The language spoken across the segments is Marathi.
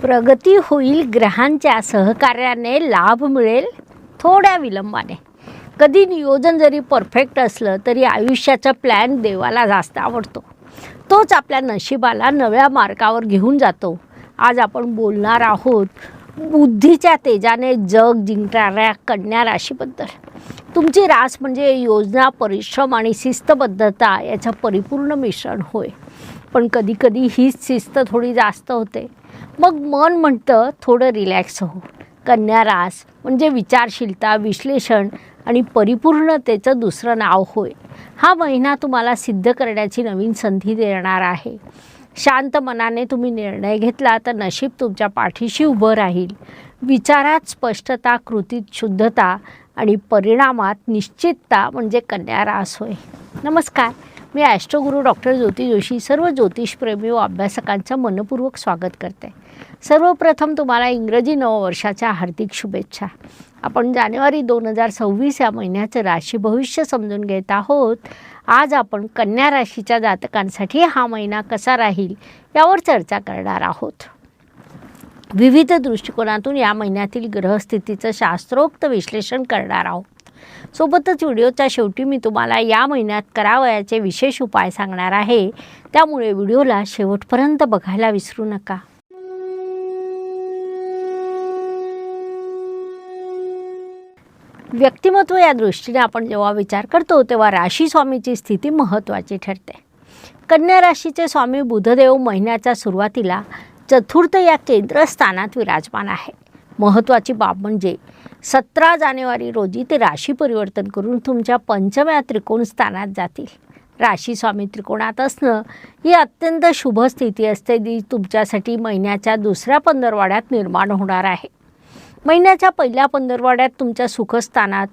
प्रगती होईल ग्रहांच्या सहकार्याने लाभ मिळेल थोड्या विलंबाने. कधी नियोजन जरी परफेक्ट असलं तरी आयुष्याचा प्लॅन देवाला जास्त आवडतो. तोच आपल्या नशिबाला नव्या मार्गावर घेऊन जातो. आज आपण बोलणार आहोत बुद्धीच्या तेजाने जग जिंकणाऱ्या कन्या राशीबद्दल. तुमची रास म्हणजे योजना परिश्रम आणि शिस्तबद्धता याचं परिपूर्ण मिश्रण होय. पण कधीकधी हीच शिस्त थोडी जास्त होते. मग मन म्हणतं थोडं रिलॅक्स हो कन्या रास म्हणजे विचारशीलता विश्लेषण आणि परिपूर्णतेचं दुसरं नाव होय. हा महिना तुम्हाला सिद्ध करण्याची नवीन संधी देणार आहे. शांत मनाने तुम्ही निर्णय घेतला तर नशीब तुमच्या पाठीशी उभं राहील. विचारात स्पष्टता कृतीत शुद्धता आणि परिणामात निश्चितता म्हणजे कन्यारास होय. नमस्कार. मी ॲस्ट्रोगुरू डॉक्टर ज्योती जोशी सर्व ज्योतिषप्रेमी व अभ्यासकांचं मनपूर्वक स्वागत करते. सर्वप्रथम तुम्हाला इंग्रजी नववर्षाच्या हार्दिक शुभेच्छा. आपण जानेवारी दोन हजार सव्वीस या महिन्याचं राशी भविष्य समजून घेत आहोत. आज आपण कन्या राशीच्या जातकांसाठी हा महिना कसा राहील यावर चर्चा करणार आहोत. विविध दृष्टिकोनातून या महिन्यातील ग्रहस्थितीचं शास्त्रोक्त विश्लेषण करणार आहोत. सोबतच व्हिडिओच्या शेवटी मी तुम्हाला या महिन्यात करावयाचे विशेष उपाय सांगणार आहे. त्यामुळे व्हिडिओला शेवटपर्यंत बघायला विसरू नका. व्यक्तिमत्व या दृष्टीने आपण जेव्हा विचार करतो तेव्हा राशी स्वामीची स्थिती महत्त्वाची ठरते. कन्या राशीचे स्वामी बुधदेव महिन्याच्या सुरुवातीला चतुर्थ या केंद्रस्थानात विराजमान आहे. महत्त्वाची बाब म्हणजे सतरा जानेवारी रोजी ते राशी परिवर्तन करून तुमच्या पंचम्या त्रिकोण स्थानात जातील. राशी स्वामी त्रिकोणात असणं ही अत्यंत शुभ स्थिती असते जी तुमच्यासाठी महिन्याच्या दुसऱ्या पंधरवाड्यात निर्माण होणार आहे. महिन्याच्या पहिल्या पंधरवाड्यात तुमच्या सुखस्थानात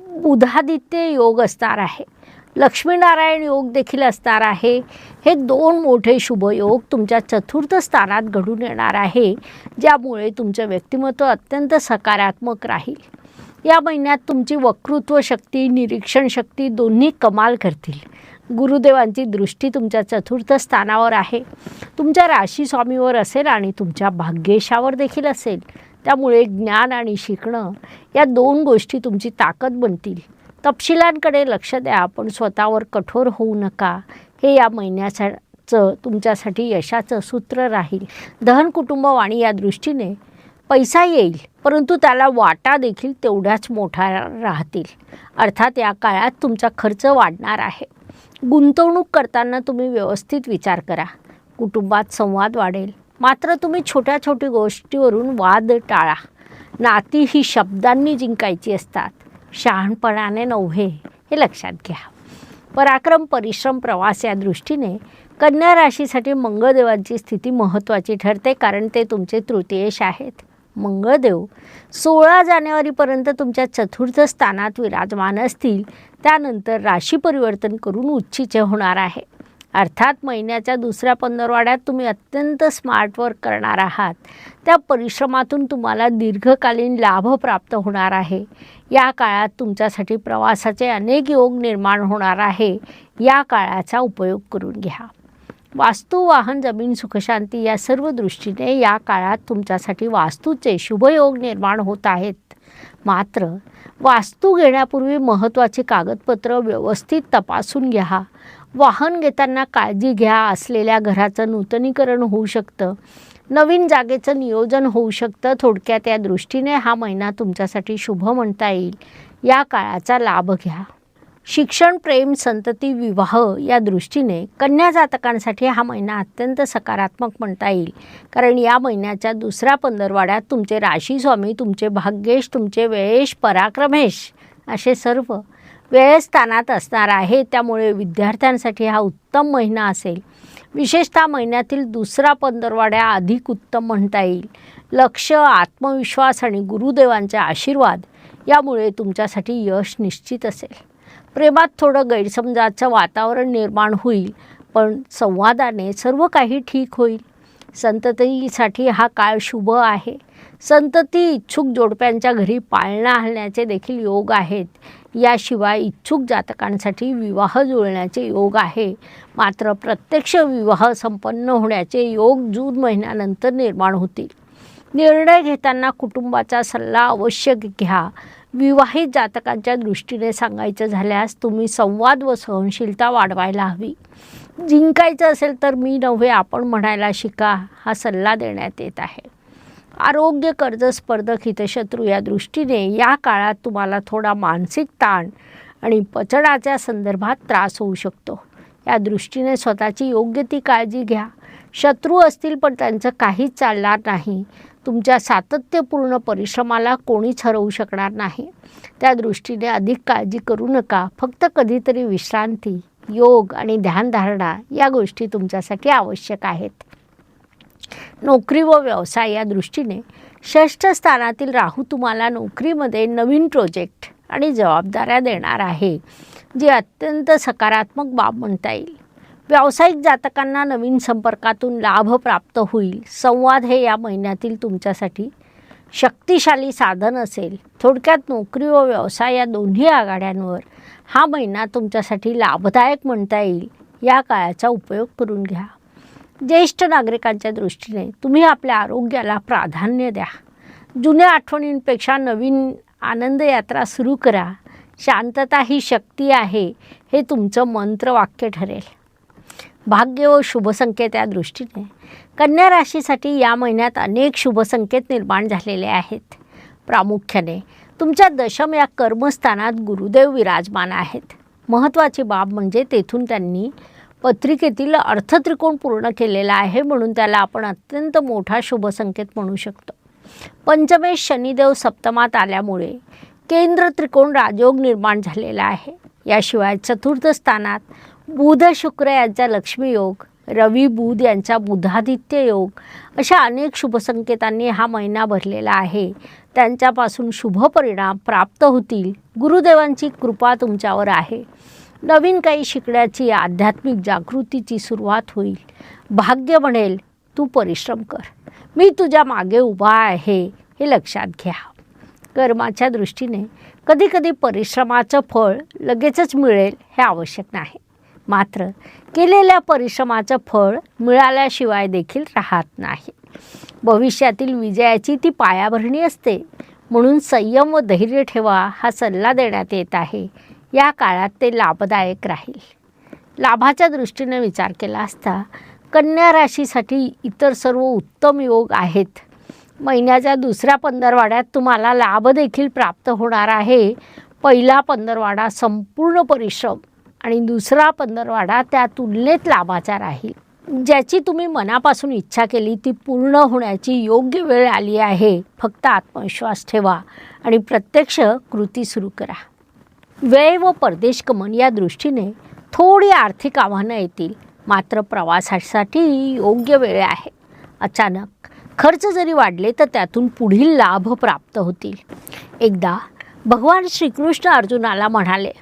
बुधादित्य योग असणार आहे. लक्ष्मीनारायण योग देखील असणार आहे. हे दोन मोठे शुभयोग तुमच्या चतुर्थ स्थानात घडून येणार आहे ज्यामुळे तुमचं व्यक्तिमत्व अत्यंत सकारात्मक राहील. या महिन्यात तुमची वक्तृत्व शक्ती निरीक्षण शक्ती दोन्ही कमाल करतील. गुरुदेवांची दृष्टी तुमच्या चतुर्थ स्थानावर आहे. तुमच्या राशी स्वामीवर असेल आणि तुमच्या भाग्येशावर देखील असेल. त्यामुळे ज्ञान आणि शिकणं या दोन गोष्टी तुमची ताकद बनतील. तपशिलांकडे लक्ष द्या पण स्वतःवर कठोर होऊ नका. हे या महिन्याचं तुमच्यासाठी यशाचं सूत्र राहील. दहन कुटुंब वाणी या दृष्टीने पैसा येईल परंतु त्याला वाटा देखील तेवढ्याच मोठा राहतील. अर्थात या काळात तुमचा खर्च वाढणार आहे. गुंतवणूक करताना तुम्ही व्यवस्थित विचार करा. कुटुंबात संवाद वाढेल. मात्र तुम्ही छोट्या छोट्या गोष्टीवरून वाद टाळा. नाती ही शब्दांनी जिंकायची असतात. शहाणपणाने नव्हे हे लक्षात घ्या. पराक्रम परिश्रम प्रवास या दृष्टीने कन्या राशीसाठी मंगळदेवांची स्थिती महत्त्वाची ठरते कारण ते तुमचे तृतीयेश आहेत. मंगळदेव सोळा जानेवारीपर्यंत तुमच्या चतुर्थ स्थानात विराजमान असतील. त्यानंतर राशी परिवर्तन करून उच्चीचे होणार आहे. अर्थात महिन्याच्या दुसऱ्या पंधरवाड्यात तुम्ही अत्यंत स्मार्ट वर्क करणार आहात. त्या परिश्रमातून तुम्हाला दीर्घकालीन लाभ प्राप्त होणार आहे. या काळात तुमच्यासाठी प्रवासाचे अनेक योग निर्माण होणार आहे. या काळाचा उपयोग करून घ्या. वास्तू वाहन जमीन सुखशांती या सर्व दृष्टीने या काळात तुमच्यासाठी वास्तूचे शुभयोग निर्माण होत आहेत. मात्र वास्तू घेण्यापूर्वी महत्त्वाची कागदपत्र व्यवस्थित तपासून घ्या. वाहन घेताना काळजी घ्या. असलेल्या घराचं नूतनीकरण होऊ शकतं. नवीन जागेचं नियोजन होऊ शकतं. थोडक्यात या दृष्टीने हा महिना तुमच्यासाठी शुभ म्हणता येईल. या काळाचा लाभ घ्या. शिक्षण प्रेम संतती विवाह या दृष्टीने कन्या जातकांसाठी हा महिना अत्यंत सकारात्मक म्हणता येईल. कारण या महिन्याच्या दुसऱ्या पंधरवाड्यात तुमचे राशीस्वामी तुमचे भाग्येश तुमचे वेळेश पराक्रमेश असे सर्व वेळस्थानात असणार आहे त्यामुळे विद्यार्थ्यांसाठी हा उत्तम महिना असेल. विशेषतः महिन्यातील दुसरा पंधरवाड्या अधिक उत्तम म्हणता येईल. लक्ष आत्मविश्वास आणि गुरुदेवांचे आशीर्वाद यामुळे तुमच्यासाठी यश निश्चित असेल. प्रेमात थोडं गैरसमजाचं वातावरण निर्माण होईल पण संवादाने सर्व काही ठीक होईल. संततीसाठी हा काळ शुभ आहे. संतती इच्छुक जोडप्यांच्या घरी पाळणा हलण्याचे देखील योग आहेत. याशिवाय इच्छुक जातकांसाठी विवाह जुळण्याचे योग आहे. मात्र प्रत्यक्ष विवाह संपन्न होण्याचे योग जून महिन्यानंतर निर्माण होतील. निर्णय घेताना कुटुंबाचा सल्ला अवश्य घ्या. विवाहित जातकांच्या दृष्टीने सांगायचं झाल्यास तुम्ही संवाद व सहनशीलता वाढवायला हवी. जिंकायचं असेल तर मी नव्हे आपण म्हणायला शिका हा सल्ला देण्यात येत आहे. आरोग्य कर्ज स्पर्धक हितशत्रू या दृष्टीने या काळात तुम्हाला थोडा मानसिक ताण आणि पचनाच्या संदर्भात त्रास होऊ शकतो. या दृष्टीने स्वतःची योग्य ती काळजी घ्या. शत्रू असतील पण त्यांचं काहीच चालणार नाही. तुमच्या सातत्यपूर्ण परिश्रमाला कोणीच हरवू शकणार नाही. त्या दृष्टीने अधिक काळजी करू नका. फक्त कधीतरी विश्रांती योग आणि ध्यानधारणा या गोष्टी तुमच्यासाठी आवश्यक आहेत. नोकरी व व्यवसाय या दृष्टीने षष्ठ स्थानातील राहू तुम्हाला नोकरीमध्ये नवीन प्रोजेक्ट आणि जबाबदाऱ्या देणार आहे जी अत्यंत सकारात्मक बाब म्हणता येईल. व्यावसायिक जातकांना नवीन संपर्कातून लाभ प्राप्त होईल. संवाद हे या महिन्यातील तुमच्यासाठी शक्तिशाली साधन असेल. थोडक्यात नोकरी व व्यवसाय या दोन्ही आघाड्यांवर हा महिना तुमच्यासाठी लाभदायक म्हणता येईल. या काळाचा उपयोग करून घ्या. ज्येष्ठ नागरिकांच्या दृष्टीने तुम्ही आपल्या आरोग्याला प्राधान्य द्या. जुन्या आठवणींपेक्षा नवीन आनंद यात्रा सुरू करा. शांतता ही शक्ती आहे हे तुमचं मंत्रवाक्य ठरेल. भाग्य व शुभसंकेत या दृष्टीने. कन्या राशीसाठी या महिन्यात अनेक शुभसंकेत निर्माण झालेले आहेत. प्रामुख्याने तुमच्या दशम या कर्मस्थानात गुरुदेव विराजमान आहेत. महत्त्वाची बाब म्हणजे तेथून त्यांनी पत्रिकेतील अर्थत्रिकोण पूर्ण केलेला आहे म्हणून त्याला आपण अत्यंत मोठा शुभसंकेत म्हणू शकतो. पंचमेश शनिदेव सप्तमात आल्यामुळे केंद्र त्रिकोण राजयोग निर्माण झालेला आहे. याशिवाय चतुर्थ स्थानात बुध शुक्र यांचा लक्ष्मीयोग रवी बुध यांचा बुधादित्य योग अशा अनेक शुभसंकेतांनी हा महिना भरलेला आहे. त्यांच्यापासून शुभ परिणाम प्राप्त होतील. गुरुदेवांची कृपा तुमच्यावर आहे. नवीन काही शिकण्याची आध्यात्मिक जागृतीची सुरुवात होईल. भाग्य म्हणेल तू परिश्रम कर. मी तुझ्या मागे उभा आहे हे लक्षात घ्या. कर्माच्या दृष्टीने कधीकधी परिश्रमाचं फळ लगेचच मिळेल हे आवश्यक नाही. मात्र केलेल्या परिश्रमाचं फळ मिळाल्याशिवाय देखील राहत नाही. भविष्यातील विजयाची ती पायाभरणी असते. म्हणून संयम व धैर्य ठेवा हा सल्ला देण्यात येत आहे. या काळात ते लाभदायक राहील. लाभाच्या दृष्टीने विचार केला असता कन्या राशीसाठी इतर सर्व उत्तम योग आहेत. महिन्याच्या दुसऱ्या पंधरवाड्यात तुम्हाला लाभ देखील प्राप्त होणार आहे. पहिला पंधरवाडा संपूर्ण परिश्रम आणि दुसरा पंधरवाडा त्या तुलनेत लाभाचा राहील. ज्याची तुम्ही मनापासून इच्छा केली ती पूर्ण होण्याची योग्य वेळ आली आहे. फक्त आत्मविश्वास ठेवा आणि प्रत्यक्ष कृती सुरू करा. वेळ व परदेश गमन या दृष्टीने थोडी आर्थिक आव्हानं येतील. मात्र प्रवासासाठी योग्य वेळ आहे. अचानक खर्च जरी वाढले तर त्यातून पुढील लाभ प्राप्त होतील. एकदा भगवान श्रीकृष्ण अर्जुनाला म्हणाले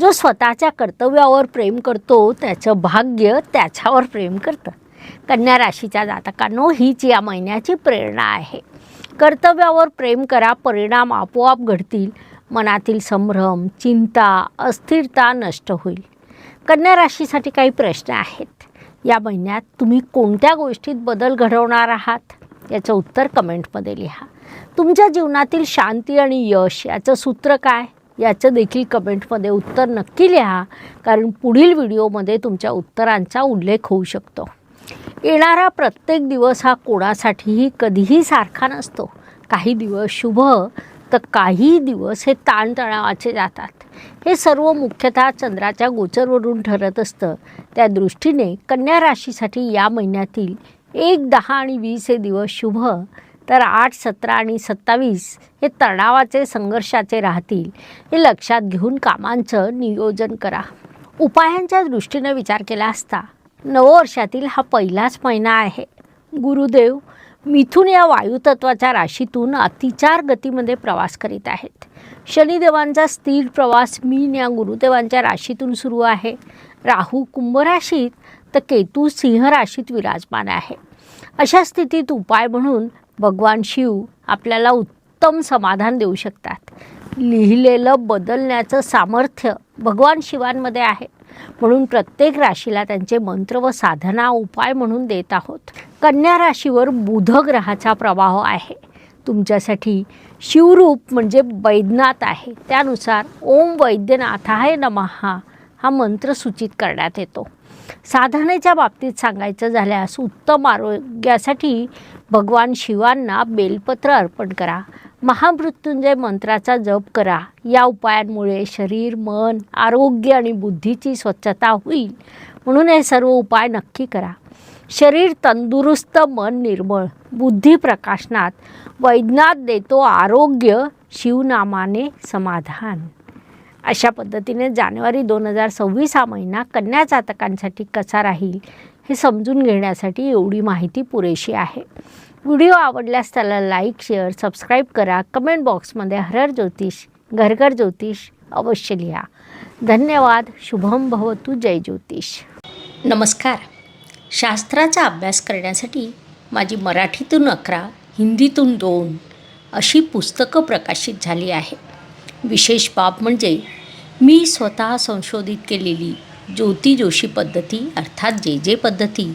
जो स्वतःच्या कर्तव्यावर प्रेम करतो त्याचं भाग्य त्याच्यावर प्रेम करतं. कन्या राशीच्या जातकांनो हीच या महिन्याची प्रेरणा आहे. कर्तव्यावर प्रेम करा परिणाम आपोआप घडतील. मनातील संभ्रम चिंता अस्थिरता नष्ट होईल. कन्या राशीसाठी काही प्रश्न आहेत. या महिन्यात तुम्ही कोणत्या गोष्टीत बदल घडवणार आहात? याचं उत्तर कमेंटमध्ये लिहा. तुमच्या जीवनातील शांती आणि यश याचं सूत्र काय? याचं देखील कमेंटमध्ये उत्तर नक्की लिहा कारण पुढील व्हिडिओमध्ये तुमच्या उत्तरांचा उल्लेख होऊ शकतो. येणारा प्रत्येक दिवस हा कोणासाठीही कधीही सारखा नसतो. काही दिवस शुभ तर काही दिवस हे ताणतणावाचे जातात. हे सर्व मुख्यतः चंद्राच्या गोचरवरून ठरत असतं. त्या दृष्टीने कन्या राशीसाठी या महिन्यातील एक दहा आणि वीस हे दिवस शुभ तर आठ सतरा आणि सत्तावीस हे तणावाचे संघर्षाचे राहतील. हे लक्षात घेऊन कामांचं नियोजन करा. उपायांच्या दृष्टीने विचार केला असता नववर्षातील हा पहिलाच महिना आहे. गुरुदेव मिथून या वायुतत्वाच्या राशीतून अतिचार गतीमध्ये प्रवास करीत आहेत. शनिदेवांचा स्थिर प्रवास मीन या गुरुदेवांच्या राशीतून सुरू आहे. राहू कुंभ राशीत तर केतू सिंह राशीत विराजमान आहे. अशा स्थितीत उपाय म्हणून भगवान शिव आपल्याला उत्तम समाधान देऊ शकतात. लिहिलेलं बदलण्याचं सामर्थ्य भगवान शिवांमध्ये आहे. म्हणून प्रत्येक राशीला त्यांचे मंत्र व साधना उपाय म्हणून देत आहोत. कन्या राशीवर बुध ग्रहाचा प्रभाव आहे. तुमच्यासाठी शिवरूप म्हणजे वैद्यनाथ आहे. त्यानुसार ओम वैद्यनाथाय नमहा हा मंत्र सूचित करण्यात येतो. साधनेच्या बाबतीत सांगायचं झाल्यास उत्तम आरोग्यासाठी भगवान शिवांना बेलपत्र अर्पण करा. महामृत्युंजय मंत्राचा जप करा. या उपायांमुळे शरीर मन आरोग्य आणि बुद्धीची स्वच्छता होईल. म्हणून हे सर्व उपाय नक्की करा. शरीर तंदुरुस्त मन निर्मळ बुद्धी प्रकाशनात वैज्ञात देतो आरोग्य शिवनामाने समाधान. अशा पद्धतीने जानेवारी दोन हजार सव्वीस हा महिना कन्या जातकांसाठी कसा राहील हे समजून घेण्यासाठी एवढी माहिती पुरेशी आहे. व्हिडिओ आवडल्यास त्याला लाईक शेअर सबस्क्राईब करा. कमेंट बॉक्समध्ये हरर ज्योतिष घरघर ज्योतिष अवश्य लिहा. धन्यवाद. शुभम भवतु जय ज्योतिष. नमस्कार. शास्त्राचा अभ्यास करण्यासाठी माझी मराठीतून अकरा हिंदीतून दोन अशी पुस्तकं प्रकाशित झाली आहे. विशेष बाब म्हणजे मी स्वतः संशोधित केलेली ज्योती जोशी पद्धती अर्थात जे जे पद्धती